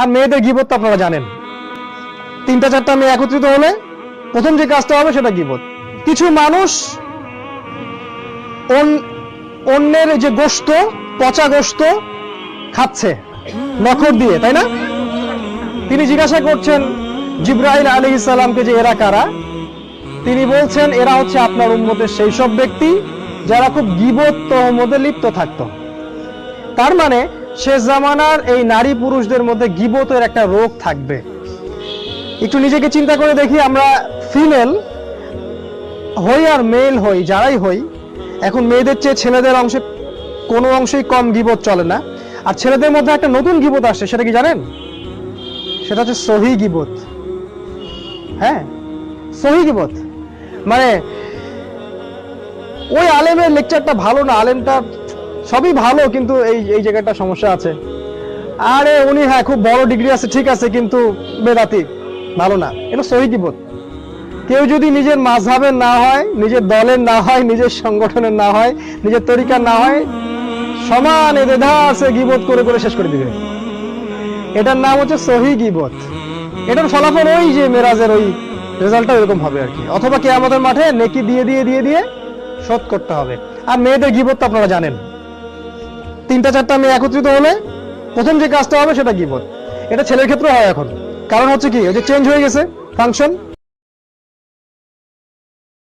আর মেয়েদের গিবত আপনারা জানেন। তিনটা চারটা মেয়ে একত্রিত হলে প্রথম যে কাজটা হবে সেটা গিবত। কিছু মানুষ অন্যের যে গোস্ত পচা গোস্ত খাচ্ছে, নখর দিয়ে, তাই না? তিনি জিজ্ঞাসা করছেন, জিব্রাইল আলী ইসালামকে যে এরা কারা? তিনি বলছেন, এরা হচ্ছে আপনার উন্মতের সেই সব ব্যক্তি যারা খুব গিবত তহমদে লিপ্ত থাকতো। তার মানে শেষ জামানার এই নারী পুরুষদের মধ্যে গিবতের একটা রোগ থাকবে। একটু নিজেকে চিন্তা করে দেখি, আমরা ফিমেল হই আর মেল হই, যারাই হই, এখন মেয়েদের চেয়ে ছেলেদের অংশে কোনো অংশেই কম গিবত চলে না। আর ছেলেদের মধ্যে একটা নতুন গিবত আসছে, সেটা কি জানেন? সেটা হচ্ছে সহি গিবত। হ্যাঁ সহি গিবত। মানে ওই আলেমের লেকচারটা ভালো না, আলেমটা সবই ভালো, কিন্তু এই এই জায়গাটা সমস্যা আছে। আরে উনি হ্যাঁ খুব বড় ডিগ্রি আছে, ঠিক আছে, কিন্তু বেদাতি, ভালো না। এটা সহি গিবত কেউ যদি নিজের মাঝহাবের না হয়, নিজের দলের না হয়, নিজের সংগঠনের না হয়, নিজের তরিকার না হয়, সমান এদেধা আছে গিবোধ করে করে শেষ করে দিবে। এটার নাম হচ্ছে সহি গিবোধ এটার ফলাফল ওই যে মেরাজের ওই রেজাল্টটা এরকম হবে আর কি। অথবা কে আমাদের মাঠে নেকি দিয়ে দিয়ে দিয়ে দিয়ে শোধ করতে হবে। আর মেয়েদের গিবত তো আপনারা জানেন। তিনটা চারটা মেয়ে একত্রিত হলে প্রথম যে কাজটা হবে সেটা কি গিবত এটা ছেলের ক্ষেত্রে হয় এখন। কারণ হচ্ছে কি, ওই যে চেঞ্জ হয়ে গেছে ফাংশন